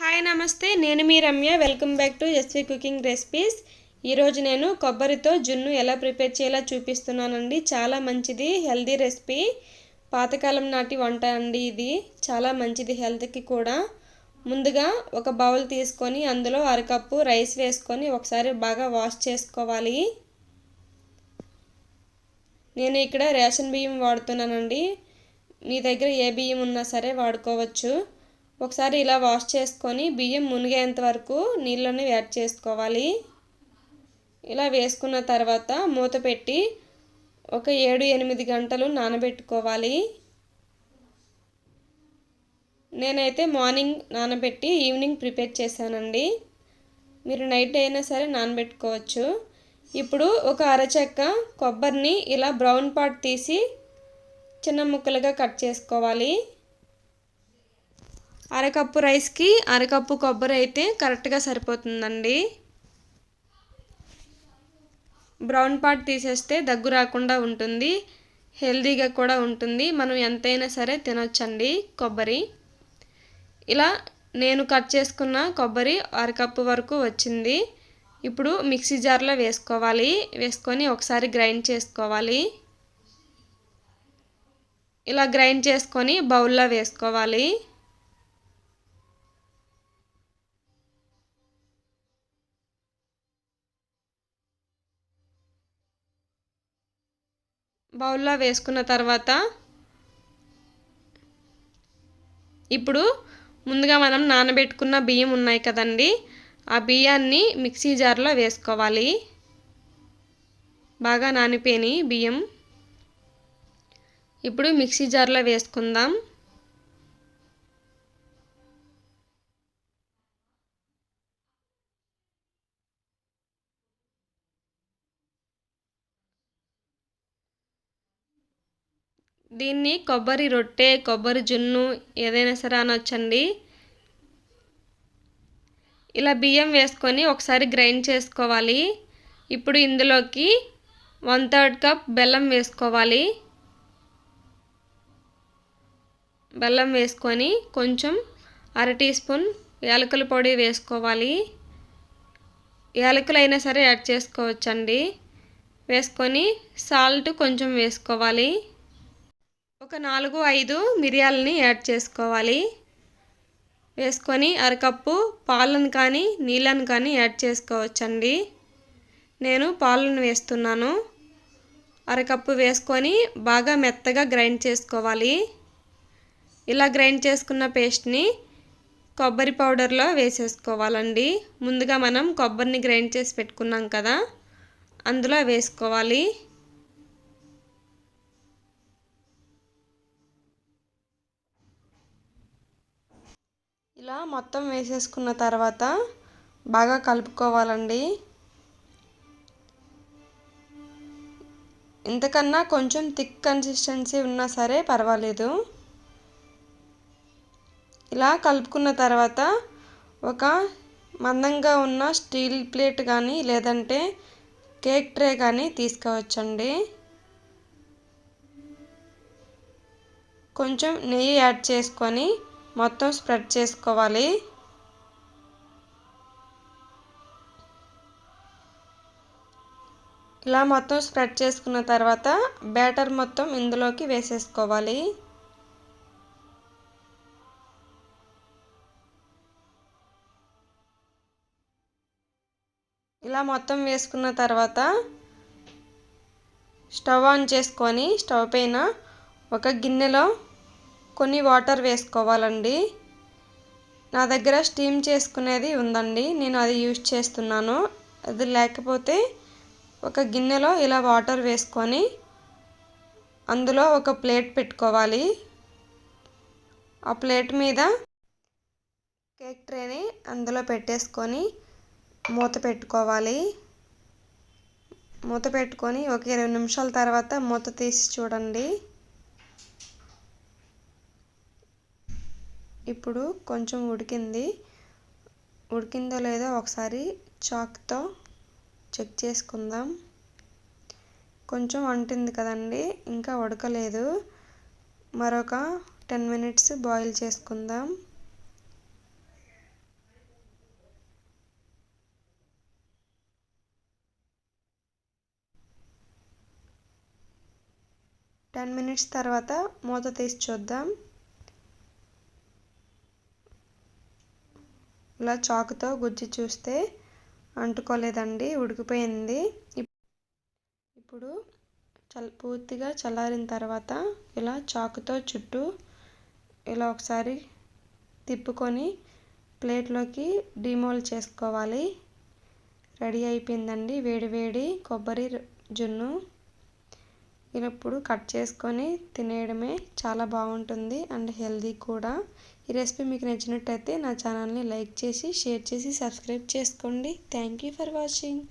Hi నమస్తే. నేను మీ Ramya. Welcome back to SV cooking recipes. ఈరోజు నేను కొబ్బరితో జున్ను ఎలా ప్రిపేర్ చేయాలో చూపిస్తున్నానండి. చాలా మంచిది హెల్దీ రెసిపీ. పాతకాలం నాటి వంట అండి ఇది. చాలా మంచిది హెల్త్కి కూడా. ముందుగా ఒక బౌల్ తీసుకొని అందులో అరకప్పు రైస్ వేసుకొని ఒకసారి బాగా వాష్ చేసుకోవాలి. నేను ఇక్కడ రేషన్ బియ్యం వాడుతున్నానండి. మీ దగ్గర ఏ బియ్యం ఉన్నా సరే వాడుకోవచ్చు. ఒకసారి ఇలా వాష్ చేసుకొని బియ్యం మునిగేంత వరకు నీళ్ళని యాడ్ చేసుకోవాలి. ఇలా వేసుకున్న తర్వాత మూత పెట్టి ఒక ఏడు ఎనిమిది గంటలు నానబెట్టుకోవాలి. నేనైతే మార్నింగ్ నానబెట్టి ఈవినింగ్ ప్రిపేర్ చేశానండి. మీరు నైట్ అయినా సరే నానబెట్టుకోవచ్చు. ఇప్పుడు ఒక అరచెక్క కొబ్బరిని ఇలా బ్రౌన్ పార్ట్ తీసి చిన్న ముక్కలుగా కట్ చేసుకోవాలి. అరకప్పు రైస్కి అరకప్పు కొబ్బరి అయితే కరెక్ట్గా సరిపోతుందండి. బ్రౌన్ పార్ట్ తీసేస్తే దగ్గు రాకుండా ఉంటుంది హెల్తీగా కూడా ఉంటుంది. మనం ఎంతైనా సరే తినొచ్చండి కొబ్బరి. ఇలా నేను కట్ చేసుకున్న కొబ్బరి అరకప్పు వరకు వచ్చింది. ఇప్పుడు మిక్సీ జార్లో వేసుకోవాలి. వేసుకొని ఒకసారి గ్రైండ్ చేసుకోవాలి. ఇలా గ్రైండ్ చేసుకొని బౌల్లో వేసుకోవాలి. బౌల్లో వేసుకున్న తర్వాత ఇప్పుడు ముందుగా మనం నానబెట్టుకున్న బియ్యం ఉన్నాయి కదండి ఆ బియ్యాన్ని మిక్సీ జార్లో వేసుకోవాలి. బాగా నానిపోయినాయి బియ్యం. ఇప్పుడు మిక్సీ జార్లో వేసుకుందాం. దీన్ని కొబ్బరి రొట్టె కొబ్బరి జున్ను ఏదైనా సరే అనొచ్చండి. ఇలా బియ్యం వేసుకొని ఒకసారి గ్రైండ్ చేసుకోవాలి. ఇప్పుడు ఇందులోకి వన్ థర్డ్ కప్ బెల్లం వేసుకోవాలి. బెల్లం వేసుకొని కొంచెం అర టీ స్పూన్ యాలకుల పొడి వేసుకోవాలి. యాలకులు అయినా సరే యాడ్ చేసుకోవచ్చండి. వేసుకొని సాల్ట్ కొంచెం వేసుకోవాలి. ఒక నాలుగు ఐదు మిరియాలని యాడ్ చేసుకోవాలి. వేసుకొని అరకప్పు పాలను కానీ నీళ్ళను కానీ యాడ్ చేసుకోవచ్చండి. నేను పాలను వేస్తున్నాను. అరకప్పు వేసుకొని బాగా మెత్తగా గ్రైండ్ చేసుకోవాలి. ఇలా గ్రైండ్ చేసుకున్న పేస్ట్ని కొబ్బరి పౌడర్లో వేసేసుకోవాలండి. ముందుగా మనం కొబ్బరిని గ్రైండ్ చేసి పెట్టుకున్నాం కదా అందులో వేసుకోవాలి. ఇలా మొత్తం వేసేసుకున్న తర్వాత బాగా కలుపుకోవాలండి. ఇంతకన్నా కొంచెం థిక్ కన్సిస్టెన్సీ ఉన్నా సరే పర్వాలేదు. ఇలా కలుపుకున్న తర్వాత ఒక మందంగా ఉన్న స్టీల్ ప్లేట్ కానీ లేదంటే కేక్ ట్రే కానీ తీసుకోవచ్చండి. కొంచెం నెయ్యి యాడ్ చేసుకొని మొత్తం స్ప్రెడ్ చేసుకోవాలి. ఇలా మొత్తం స్ప్రెడ్ చేసుకున్న తర్వాత బ్యాటర్ మొత్తం ఇందులోకి వేసేసుకోవాలి. ఇలా మొత్తం వేసుకున్న తర్వాత స్టవ్ ఆన్ చేసుకొని స్టవ్ పైన ఒక గిన్నెలో కొన్ని వాటర్ వేసుకోవాలండి. నా దగ్గర స్టీమ్ చేసుకునేది ఉందండి. నేను అది యూజ్ చేస్తున్నాను. అది లేకపోతే ఒక గిన్నెలో ఇలా వాటర్ వేసుకొని అందులో ఒక ప్లేట్ పెట్టుకోవాలి. ఆ ప్లేట్ మీద కేక్ ట్రేని అందులో పెట్టేసుకొని మూత పెట్టుకోవాలి. మూత పెట్టుకొని ఒక ఇరవై నిమిషాల తర్వాత మూత తీసి చూడండి. ఇప్పుడు కొంచెం ఉడికింది. ఉడికిందో లేదో ఒకసారి చాక్తో చెక్ చేసుకుందాం. కొంచెం వంటింది కదండి ఇంకా ఉడకలేదు. మరొక టెన్ మినిట్స్ బాయిల్ చేసుకుందాం. టెన్ మినిట్స్ తర్వాత మూత తీసి చూద్దాం. ఇలా చాకుతో గుజ్జి చూస్తే అంటుకోలేదండి ఉడికిపోయింది. ఇప్పుడు చల్ పూర్తిగా చల్లారిన తర్వాత ఇలా చాకుతో చుట్టూ ఇలా ఒకసారి తిప్పుకొని ప్లేట్లోకి డిమోల్ చేసుకోవాలి. రెడీ అయిపోయిందండి వేడి వేడి కొబ్బరి జున్ను. ఇలా ఇప్పుడు కట్ చేసుకొని తినేయడమే చాలా బాగుంటుంది అండ్ హెల్దీ కూడా. ఈ రెసిపీ మీకు నచ్చినట్టయితే నా ఛానల్ని లైక్ చేసి షేర్ చేసి సబ్స్క్రైబ్ చేసుకోండి. Thank you for watching.